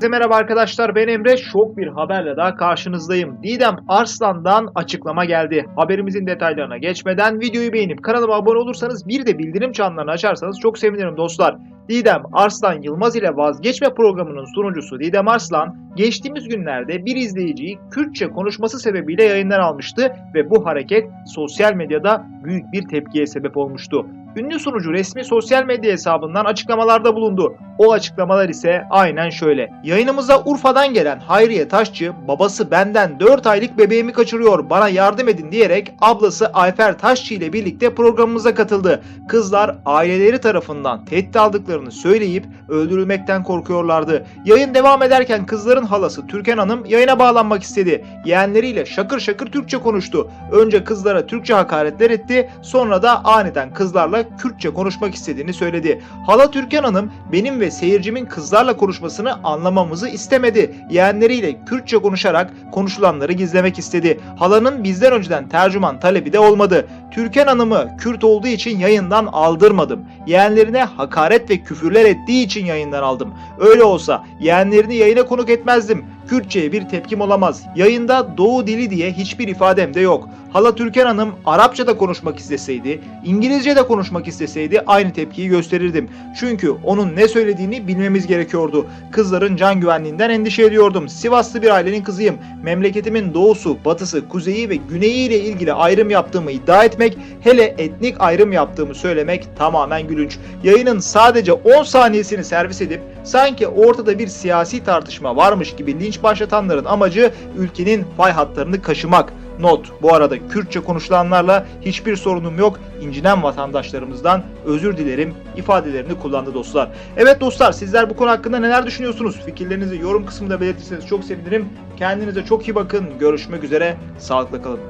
Herkese merhaba arkadaşlar ben Emre. Şok bir haberle daha karşınızdayım. Didem Arslan'dan açıklama geldi. Haberimizin detaylarına geçmeden videoyu beğenip kanalıma abone olursanız bir de bildirim çanlarını açarsanız çok sevinirim dostlar. Didem Arslan Yılmaz ile vazgeçme programının sunucusu Didem Arslan geçtiğimiz günlerde bir izleyiciyi Kürtçe konuşması sebebiyle yayından almıştı ve bu hareket sosyal medyada büyük bir tepkiye sebep olmuştu. Ünlü sunucu resmi sosyal medya hesabından açıklamalarda bulundu. O açıklamalar ise aynen şöyle. Yayınımıza Urfa'dan gelen Hayriye Taşçı, babası benden 4 aylık bebeğimi kaçırıyor bana yardım edin diyerek ablası Ayfer Taşçı ile birlikte programımıza katıldı. Kızlar aileleri tarafından tehdit aldıklarını söyleyip öldürülmekten korkuyorlardı. Yayın devam ederken kızların halası Türkan Hanım yayına bağlanmak istedi. Yeğenleriyle şakır şakır Türkçe konuştu. Önce kızlara Türkçe hakaretler etti, sonra da aniden kızlarla Kürtçe konuşmak istediğini söyledi. Hala Türkan Hanım benim ve seyircimin kızlarla konuşmasını anlamamızı istemedi. Yeğenleriyle Kürtçe konuşarak konuşulanları gizlemek istedi. Halanın bizden önceden tercüman talebi de olmadı. Türkan Hanım'ı Kürt olduğu için yayından aldırmadım. Yeğenlerine hakaret ve küfürler ettiği için yayından aldım. Öyle olsa yeğenlerini yayına konuk etmezdim. Kürtçe'ye bir tepkim olamaz. Yayında Doğu dili diye hiçbir ifadem de yok. Hala Türkan Hanım Arapça da konuşmak isteseydi, İngilizce de konuşmak isteseydi aynı tepkiyi gösterirdim. Çünkü onun ne söylediğini bilmemiz gerekiyordu. Kızların can güvenliğinden endişe ediyordum. Sivaslı bir ailenin kızıyım. Memleketimin doğusu, batısı, kuzeyi ve güneyi ile ilgili ayrım yaptığımı iddia etmek, hele etnik ayrım yaptığımı söylemek tamamen gülünç. Yayının sadece 10 saniyesini servis edip sanki ortada bir siyasi tartışma varmış gibi linç başlatanların amacı ülkenin fay hatlarını kaşımak. Not, bu arada Kürtçe konuşulanlarla hiçbir sorunum yok. İncinen vatandaşlarımızdan özür dilerim ifadelerini kullandı dostlar. Evet dostlar sizler bu konu hakkında neler düşünüyorsunuz? Fikirlerinizi yorum kısmında belirtirseniz çok sevinirim. Kendinize çok iyi bakın. Görüşmek üzere. Sağlıkla kalın.